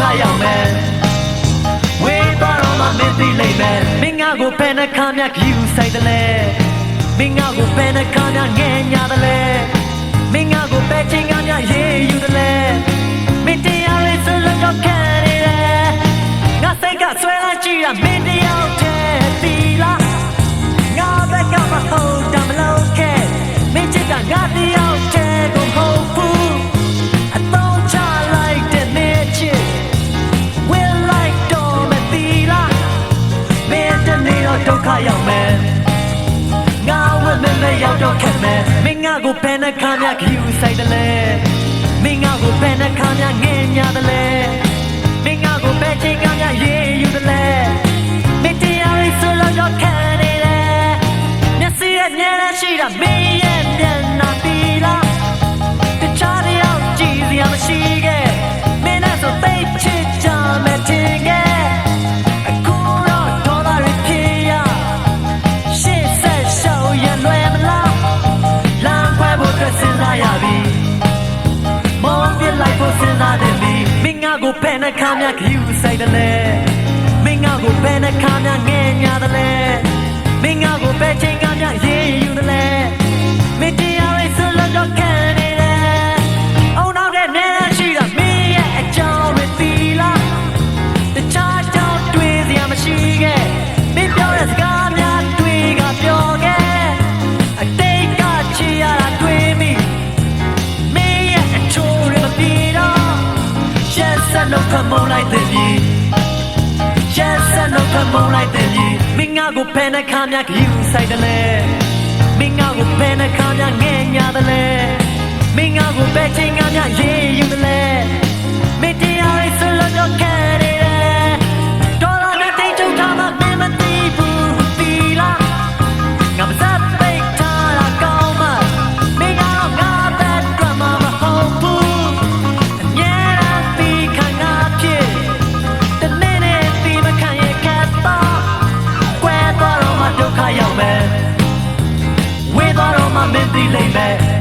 ခရောက်မယ်ဝေးသွားတော့မှမသိလိမ့်မယ်မင်းငါကိုဘယ်နှခါမြခီးဦးဆိုင်တယ်လဲမင်းငါကိုဘယ်နှခါမြငဲညာတယ်လဲမင်းငါကိုဘယ်ချိန်ကမြရေးယူတယ်လဲမင်းတရားလေးဆွလွတ်တော့ခံနေတယ်ငါစိတ်ကဆွဲလာကြည့်ရမင်း တနေ့တော့ဒုက္ခရောက်မယ်ငါဝတ်မဲ့မဲ့ရောက်တော့ခက်မယ်မင်းငါကိုဘယ်နှခါများခီးယူဆိုင်တယ်လဲမင်းငါကိုဘယ်နှခါများငဲ့ညာတယ်လဲမင်းငါကိုဘယ်ချိန်ကများရေးယူတယ်လဲမင်းတရားလေးဆိုလို့တော့ခံနေတယ်မျက်စိရဲ့ညနေရှိတာမင်း ကိုဘယ်နှခါများခယူဆိုင်တယ်လဲမင်းငါကိုဘယ်နှခါများငဲ့ and no come on like the beat Yes and no come on like the beat မင်းငါကိုဖယ်နှခါများခယူဆိုင်တယ်လေမင်းငါကိုဖယ်နှခါများငဲ့ညာတယ်လေမင်းငါကိုပဲချင်းကများရေးယူတယ်လေ သွား